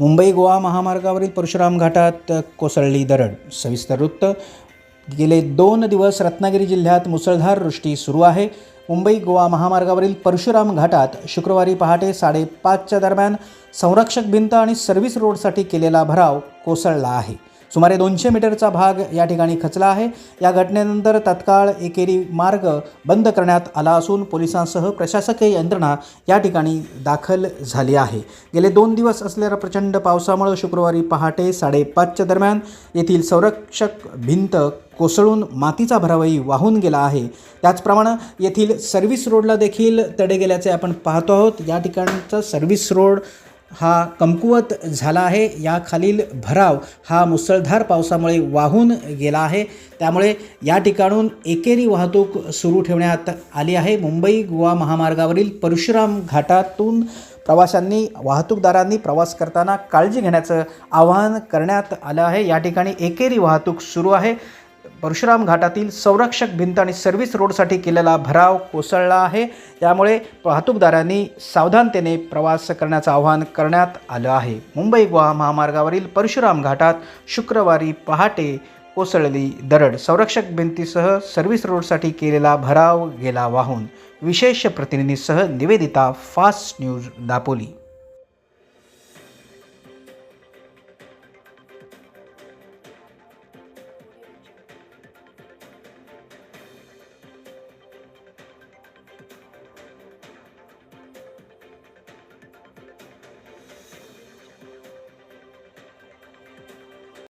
मुंबई गोवा महामार्गावरील परशुराम घाटात कोसळली दरड. सविस्तर वृत्त. गेले दोन दिवस रत्नागिरी जिल्ह्यात मुसळधार वृष्टी सुरू आहे. मुंबई गोवा महामार्गावरील परशुराम घाटात शुक्रवारी पहाटे साडेपाचच्या दरम्यान संरक्षक भिंत आणि सर्व्हिस रोडसाठी केलेला भराव कोसळला आहे. सुमारे दोनशे मीटरचा भाग या ठिकाणी खचला आहे. या घटनेनंतर तत्काळ एकेरी मार्ग बंद करण्यात आला असून पोलिसांसह प्रशासकीय यंत्रणा या ठिकाणी दाखल झाली आहे. गेले दोन दिवस असलेल्या प्रचंड पावसामुळे शुक्रवारी पहाटे साडेपाचच्या दरम्यान येथील संरक्षक भिंत कोसळून मातीचा भरावही वाहून गेला आहे. त्याचप्रमाणे येथील सर्व्हिस रोडला देखील तडे गेल्याचे आपण पाहतो आहोत. या ठिकाणचं सर्व्हिस रोड हा कमकुवत झाला आहे. याखालील भराव हा मुसळधार पावसामुळे वाहून गेला आहे. त्यामुळे या ठिकाणून एकेरी वाहतूक सुरू ठेवण्यात आली आहे. मुंबई गोवा महामार्गावरील परशुराम घाटातून प्रवाशांनी वाहतूकदारांनी प्रवास करताना काळजी घेण्याचं आवाहन करण्यात आलं आहे. या ठिकाणी एकेरी वाहतूक सुरू आहे. परशुराम घाटातील संरक्षक भिंत आणि सर्व्हिस रोडसाठी केलेला भराव कोसळला आहे. त्यामुळे वाहतूकदारांनी सावधानतेने प्रवास करण्याचं आवाहन करण्यात आलं आहे. मुंबई गोवा महामार्गावरील परशुराम घाटात शुक्रवारी पहाटे कोसळली दरड. संरक्षक भिंतीसह सर्व्हिस रोडसाठी केलेला भराव गेला वाहून. विशेष प्रतिनिधीसह निवेदिता फास्ट न्यूज दापोली.